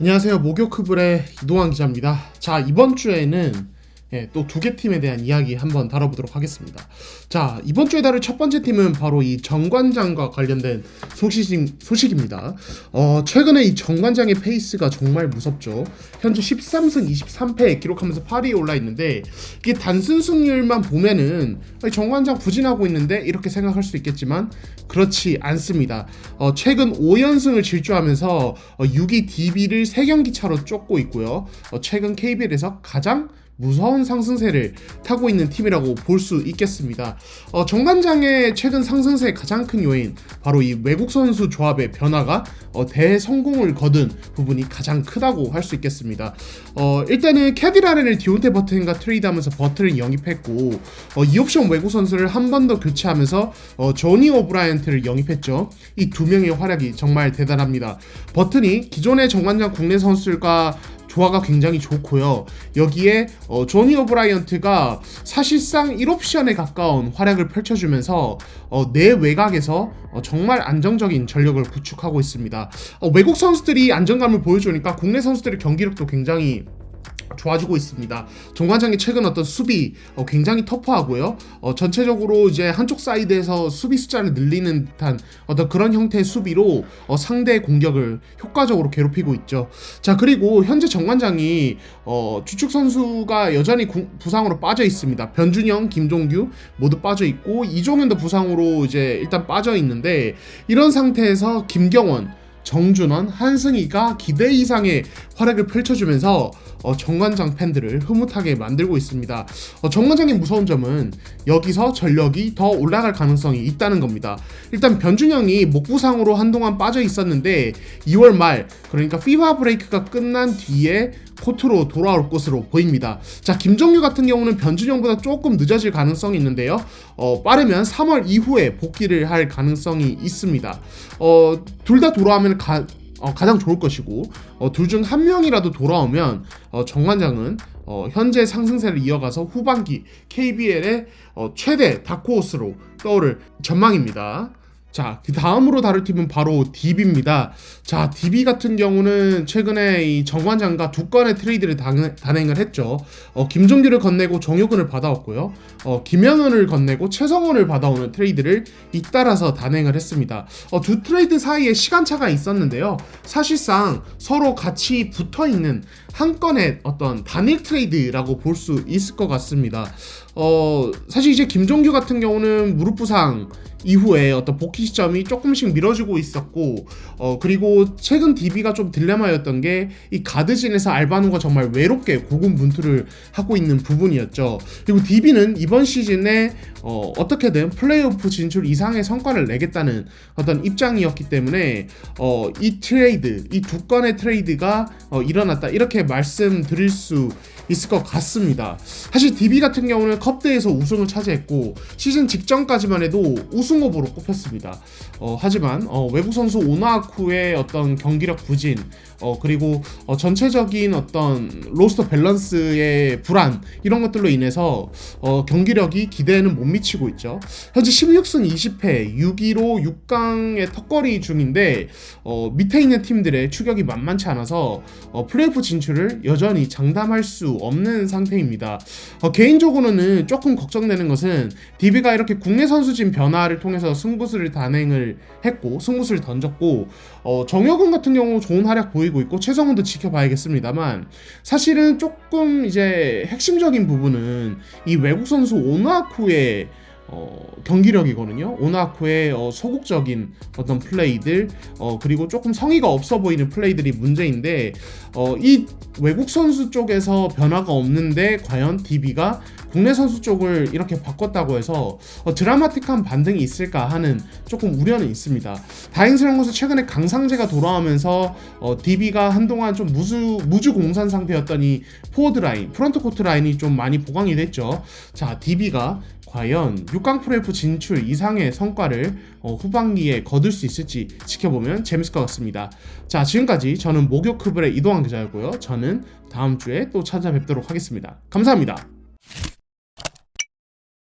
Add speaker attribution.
Speaker 1: 안녕하세요. 목요크블의 이동환 기자입니다. 자, 이번 주에는 예, 또 두 개 팀에 대한 이야기 한번 다뤄보도록 하겠습니다. 자, 이번 주에 다룰 첫 번째 팀은 바로 이 정관장과 관련된 소식, 소식입니다. 어, 최근에 이 정관장의 페이스가 정말 무섭죠. 현재 13승 23패 기록하면서 8위에 올라 있는데 이게 단순 승률만 보면은 정관장 부진하고 있는데 이렇게 생각할 수 있겠지만 그렇지 않습니다. 어, 최근 5연승을 질주하면서 어, 6위 DB를 3경기 차로 쫓고 있고요. 어, 최근 KBL에서 가장 무서운 상승세를 타고 있는 팀이라고 볼 수 있겠습니다. 어, 정관장의 최근 상승세의 가장 큰 요인 바로 이 외국 선수 조합의 변화가 어, 대성공을 거둔 부분이 가장 크다고 할 수 있겠습니다. 어, 일단은 캐디라렌을 디온테 버튼과 트레이드하면서 버튼을 영입했고 어, 이 옵션 외국 선수를 한 번 더 교체하면서 어, 조니 오브라이언트를 영입했죠. 이 두 명의 활약이 정말 대단합니다. 버튼이 기존의 정관장 국내 선수들과 조화가 굉장히 좋고요. 여기에 어, 조니 오브라이언트가 사실상 1옵션에 가까운 활약을 펼쳐주면서 어, 내 외곽에서 어, 정말 안정적인 전력을 구축하고 있습니다. 어, 외국 선수들이 안정감을 보여주니까 국내 선수들의 경기력도 굉장히 좋아지고 있습니다. 정관장의 최근 어떤 수비 어, 굉장히 터프하고요. 어, 전체적으로 이제 한쪽 사이드에서 수비 숫자를 늘리는 듯한 어떤 그런 형태의 수비로 어, 상대의 공격을 효과적으로 괴롭히고 있죠. 자 그리고 현재 정관장이 어, 주축 선수가 여전히 구, 부상으로 빠져 있습니다. 변준영, 김종규 모두 빠져 있고 이종현도 부상으로 이제 일단 빠져 있는데 이런 상태에서 김경원 정준원, 한승희가 기대 이상의 활약을 펼쳐주면서 어, 정관장 팬들을 흐뭇하게 만들고 있습니다. 어, 정관장의 무서운 점은 여기서 전력이 더 올라갈 가능성이 있다는 겁니다. 일단 변준영이 목부상으로 한동안 빠져 있었는데 2월 말 그러니까 피파 브레이크가 끝난 뒤에 코트로 돌아올 것으로 보입니다. 자, 김정규 같은 경우는 변준영보다 조금 늦어질 가능성이 있는데요. 어, 빠르면 3월 이후에 복귀를 할 가능성이 있습니다. 어, 둘 다 돌아오면 가, 어, 가장 좋을 것이고 어, 둘중 한 명이라도 돌아오면 어, 정관장은 어, 현재 상승세를 이어가서 후반기 KBL의 어, 최대 다크호스로 떠오를 전망입니다. 자, 그 다음으로 다룰 팀은 바로 DB입니다. 자, DB 같은 경우는 최근에 이 정관장과 두 건의 트레이드를 단, 단행을 했죠. 어, 김종규를 건네고 정효근을 받아왔고요. 어, 김영현을 건네고 최성원을 받아오는 트레이드를 잇따라서 단행을 했습니다. 어, 두 트레이드 사이에 시간차가 있었는데요. 사실상 서로 같이 붙어 있는 한 건의 어떤 단일 트레이드라고 볼 수 있을 것 같습니다. 어, 사실 이제 김종규 같은 경우는 무릎 부상 이후에 어떤 복귀 시점이 조금씩 미뤄지고 있었고 어 그리고 최근 DB가 좀 딜레마였던 게 이 가드진에서 알바누가 정말 외롭게 고군분투를 하고 있는 부분이었죠. 그리고 DB는 이번 시즌에 어 어떻게든 플레이오프 진출 이상의 성과를 내겠다는 어떤 입장이었기 때문에 어 이 트레이드 이 두 건의 트레이드가 어 일어났다 이렇게 말씀드릴 수 있을 것 같습니다. 사실 DB 같은 경우는 컵대에서 우승을 차지했고 시즌 직전까지만 해도 우승 후보로 꼽혔습니다. 어, 하지만 어, 외국 선수 오나쿠의 어떤 경기력 부진 어, 그리고 어, 전체적인 어떤 로스터 밸런스의 불안 이런 것들로 인해서 어, 경기력이 기대에는 못 미치고 있죠. 현재 16승 20패 6위로 6강의 턱걸이 중인데 어, 밑에 있는 팀들의 추격이 만만치 않아서 어, 플레이오프 진출을 여전히 장담할 수 없는 상태입니다. 어, 개인적으로는 조금 걱정되는 것은 DB가 이렇게 국내 선수진 변화를 통해서 승부수를 단행을 했고 승부수를 던졌고 어, 정혁은 같은 경우 좋은 활약 보이고 있고 최성훈도 지켜봐야겠습니다만 사실은 조금 이제 핵심적인 부분은 이 외국 선수 오나쿠의 어, 경기력이거든요. 오나쿠의 어, 소극적인 어떤 플레이들, 어, 그리고 조금 성의가 없어 보이는 플레이들이 문제인데, 어, 이 외국 선수 쪽에서 변화가 없는데, 과연 DB가 국내 선수 쪽을 이렇게 바꿨다고 해서 어, 드라마틱한 반등이 있을까 하는 조금 우려는 있습니다. 다행스러운 것은 최근에 강상재가 돌아오면서 어, DB가 한동안 좀 무주, 무주 공산 상태였더니 포워드 라인, 프런트 코트 라인이 좀 많이 보강이 됐죠. 자, DB가 과연 6강 프로F 진출 이상의 성과를 어, 후반기에 거둘 수 있을지 지켜보면 재밌을 것 같습니다. 자, 지금까지 저는 목욕크블의 이동환 기자였고요. 저는 다음 주에 또 찾아뵙도록 하겠습니다. 감사합니다.